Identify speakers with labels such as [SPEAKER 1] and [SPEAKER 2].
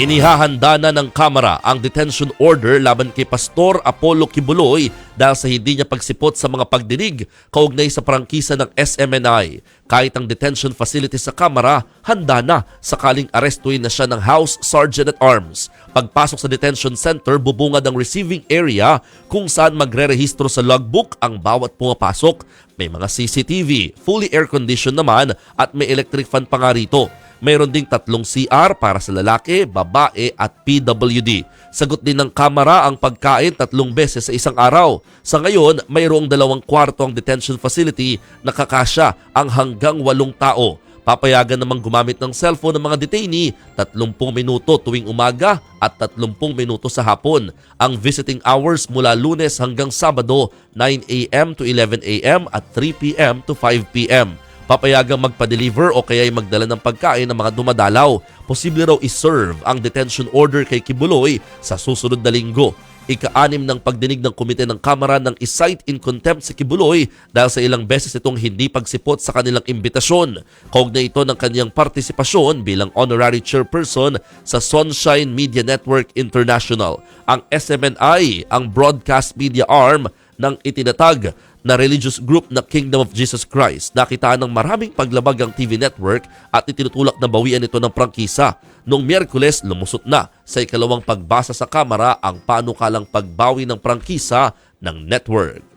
[SPEAKER 1] Inihahanda na ng Kamara ang detention order laban kay Pastor Apollo Kibuloy dahil sa hindi niya pagsipot sa mga pagdinig kaugnay sa prangkisa ng SMNI. Kahit ang detention facility sa Kamara, handa na sakaling arestuin na siya ng House Sergeant at Arms. Pagpasok sa detention center, bubungad ang receiving area kung saan magre-rehistro sa logbook ang bawat pumapasok. May mga CCTV, fully air-conditioned naman at may electric fan pa nga rito. Mayroon ding tatlong CR para sa lalaki, babae at PWD. Sagot din ng kamera ang pagkain tatlong beses sa isang araw. Sa ngayon, mayroong dalawang kwarto ang detention facility na kakasya ang hanggang walong tao. Papayagan namang gumamit ng cellphone ng mga detainee 30 minuto tuwing umaga at 30 minuto sa hapon. Ang visiting hours mula lunes hanggang sabado 9 a.m. to 11 a.m. at 3 p.m. to 5 p.m papayagang magpa-deliver o kaya'y magdala ng pagkain ng mga dumadalaw. Posible raw iserve ang detention order kay Kibuloy sa susunod na linggo. Ika-anim ng pagdinig ng komite ng Kamara ng isight in contempt si Kibuloy dahil sa ilang beses itong hindi pagsipot sa kanilang imbitasyon. Kaugnay ito ng kanyang partisipasyon bilang honorary chairperson sa Sunshine Media Network International. Ang SMNI, ang broadcast media arm ng itinatag na religious group na Kingdom of Jesus Christ. Nakitaan ng maraming paglabag ang TV network at itinutulak na bawian ito ng prangkisa. Noong Miyerkules, lumusot na sa ikalawang pagbasa sa Kamara ang panukalang pagbawi ng prangkisa ng network.